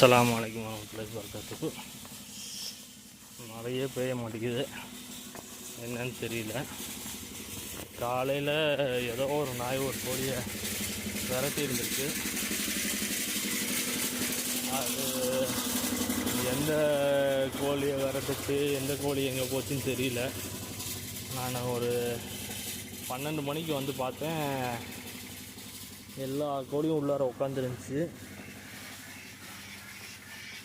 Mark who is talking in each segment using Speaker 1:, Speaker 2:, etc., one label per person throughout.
Speaker 1: அஸ்லாம் வலைக்கம் வரமத்துல்லாஹி வரகாத்துக்கு மழையே பெய்ய மாட்டேங்குது என்னன்னு தெரியல. காலையில் ஏதோ ஒரு நாய் ஒரு கோழியை விரட்டி இருந்துருக்கு அது எந்த கோழியை விரட்டுச்சு எந்த கோழி எங்கே போச்சுன்னு தெரியல. நான் ஒரு பன்னெண்டு மணிக்கு வந்து பார்த்தேன். எல்லா கோழியும் உள்ளார உட்காந்துருந்துச்சு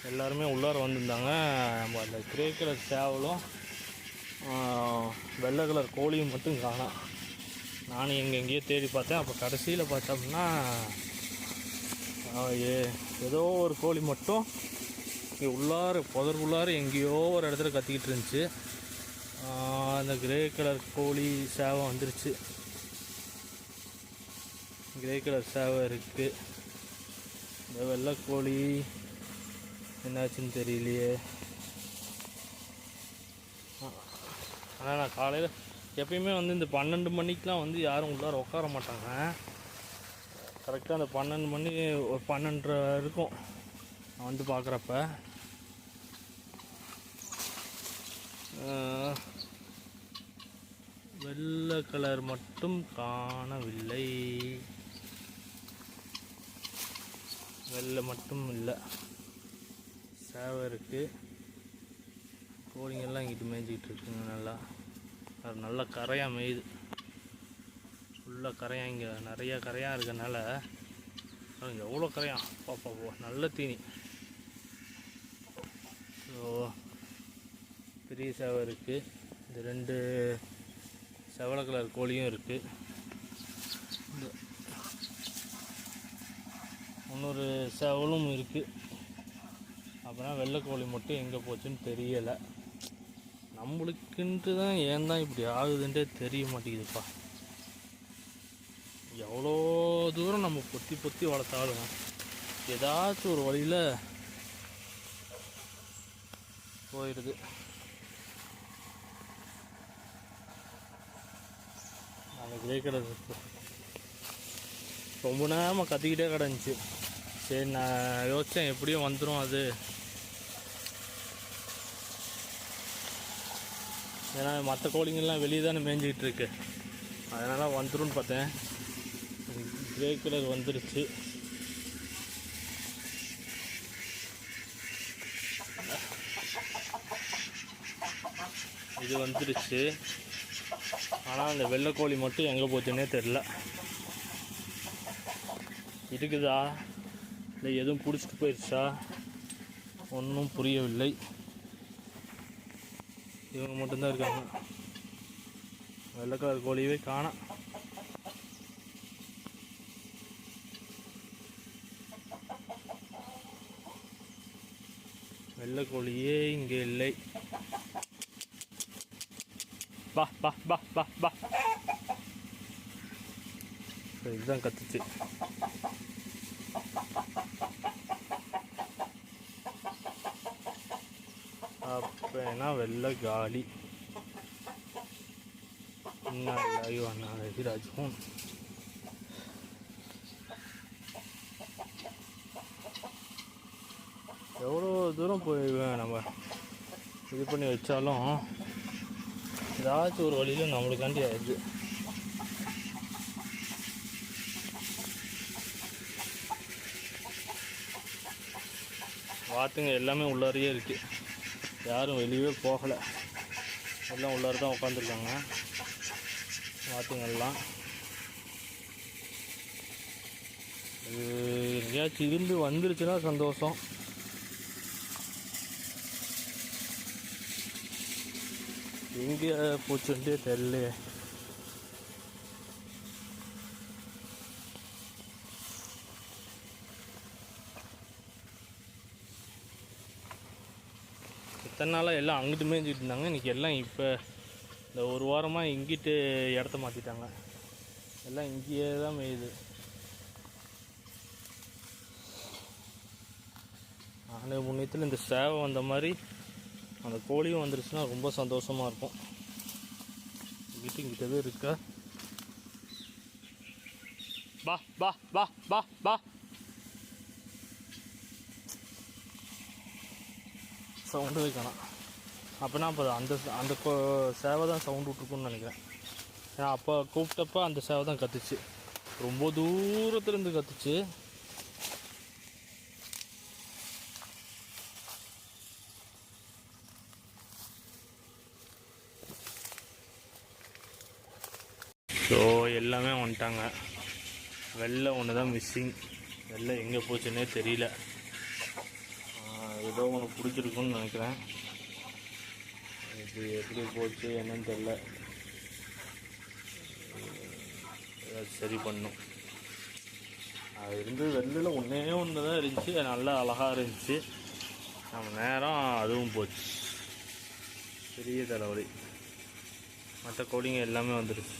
Speaker 1: எல்லாருமே உள்ளார வந்திருந்தாங்க. நம்ம அந்த கிரே கலர் சேவலும் வெள்ளை கலர் கோழியும் மட்டும் காணும். நானும் எங்கே எங்கேயோ தேடி பார்த்தேன். அப்போ கடைசியில் பார்த்தோம்னா ஏ- ஏதோ ஒரு கோழி மட்டும் இங்கே உள்ளார புதர் உள்ளார எங்கேயோ ஒரு இடத்துல கத்திக்கிட்டு இருந்துச்சு. அந்த கிரே கலர் கோழி சேவை வந்துருச்சு. கிரே கலர் சேவை இருக்குது இந்த வெள்ளை கோழி என்னாச்சுன்னு தெரியலையே. ஆனால் நான் காலையில் எப்பயுமே வந்து இந்த பன்னெண்டு மணிக்கெலாம் வந்து யாரும் உள்ளார உட்கார மாட்டாங்க. கரெக்டாக அந்த பன்னெண்டு மணி ஒரு பன்னெண்டரை இருக்கும். நான் வந்து பார்க்குறப்ப வெள்ளை கலர் மட்டும் காணவில்லை. வெள்ளை மட்டும் இல்லை. சேவை இருக்குது கோழிங்கெல்லாம் இங்கிட்டு மேய்ஞ்சிக்கிட்டு இருக்குங்க நல்லா. அது நல்லா கரையாக மேயுது. ஃபுல்லாக கரையாக இங்கே நிறைய கரையாக இருக்கனால எவ்வளோ கரையா? பாப்பா போ நல்ல தீனி. ஸோ பெரிய சேவை இருக்குது இந்த ரெண்டு செவலை கலர் கோழியும் இருக்குது இன்னொரு சேவலும் இருக்குது அப்புறம் வெள்ளைக்கோழி மட்டும் எங்கே போச்சுன்னு தெரியலை. நம்மளுக்குன்ட்டு தான் ஏன் தான் இப்படி ஆகுதுன்றே தெரிய மாட்டேங்குதுப்பா. எவ்வளோ தூரம் நம்ம பொத்தி பொத்தி வளர்த்தாலும் ஏதாச்சும் ஒரு வழியில் போயிடுது. அந்த கிரே ரொம்ப நேரமாக கத்திக்கிட்டே கிடந்துச்சு. சரி நான் யோசித்தேன் எப்படியும் வந்துடும் அது. ஏன்னா மற்ற கோழிங்கெல்லாம் வெளியே தானே மேய்ஞ்சிக்கிட்டு இருக்கு அதனால் வந்துடும் பார்த்தேன். கிரே கலர் வந்துருச்சு. இது வந்துருச்சு. ஆனால் அந்த வெள்ளைக்கோழி மட்டும் எங்கே போச்சுன்னே தெரில இருக்குதா? இல்லை எதுவும் பிடிச்சிட்டு போயிடுச்சா ஒன்றும் புரியவில்லை. இவங்க மட்டும்தான் இருக்காங்க. வெள்ளை கலர் கோழியவே காணோம் வெள்ளை கோழியே இங்கே இல்லை. பா பா பா பா பா இதுதான் கத்துச்சு. அப்பனா வெள்ளை காலி இன்னாலில்லாஹி வ எவ்வளோ தூரம் போயிடுவேன் நம்ம இது பண்ணி வச்சாலும் ஏதாச்சும் ஒரு வழியில் நம்மளுக்காண்டி ஆயிடுது வாத்துங்க எல்லாமே உள்ளாரையே இருக்குது யாரும் வெளியவே போகலை. எல்லாம் உள்ளார தான் உட்காந்துருக்காங்க வாத்துங்கள்லாம். இது எங்கேயாச்சும் இருந்து வந்துருச்சுன்னா சந்தோஷம். எங்கே போச்சுன்ட்டே தெரியலையே. இத்தனை நாளாக எல்லாம் அங்கிட்டு மேய்ஞ்சிட்டு இருந்தாங்க. இன்றைக்கி எல்லாம் இப்போ இந்த ஒரு வாரமாக இங்கிட்டு இடத்த மாற்றிட்டாங்க எல்லாம் இங்கேயே தான் மேயுது. நானே முன்னத்தில் இந்த சேவை வந்த மாதிரி அந்த கோழியும் வந்துருச்சுன்னா ரொம்ப சந்தோஷமாக இருக்கும். வீட்டு இங்கிட்ட எதுவும் இருக்கா? பா பா பா பா பா. சவுண்டு வைக்கணும். அப்படின்னா அப்போ அந்த அந்த கோ சேவை தான் சவுண்டு விட்ருக்குன்னு நினைக்கிறேன். ஏன்னா அப்போ கூப்பிட்டப்ப அந்த சேவை தான் கத்துச்சு. ரொம்ப தூரத்துலேருந்து கத்துச்சு. ஸோ எல்லாமே வந்துட்டாங்க. வெளில ஒன்று தான் மிஸ்ஸிங் வெளில எங்கே போச்சுன்னே தெரியல. ஏதோ ஒன்று பிடிச்சிருக்குன்னு நினைக்கிறேன். இது எப்படி போச்சு என்னன்னு தெரில சரி பண்ணும். அது இருந்து வெளில ஒன்றே ஒன்று தான் இருந்துச்சு. அது நல்லா அழகாக இருந்துச்சு. நம்ம நேரம் அதுவும் போச்சு. பெரிய தலைவலி. மற்ற கோடிங்க எல்லாமே வந்துடுச்சு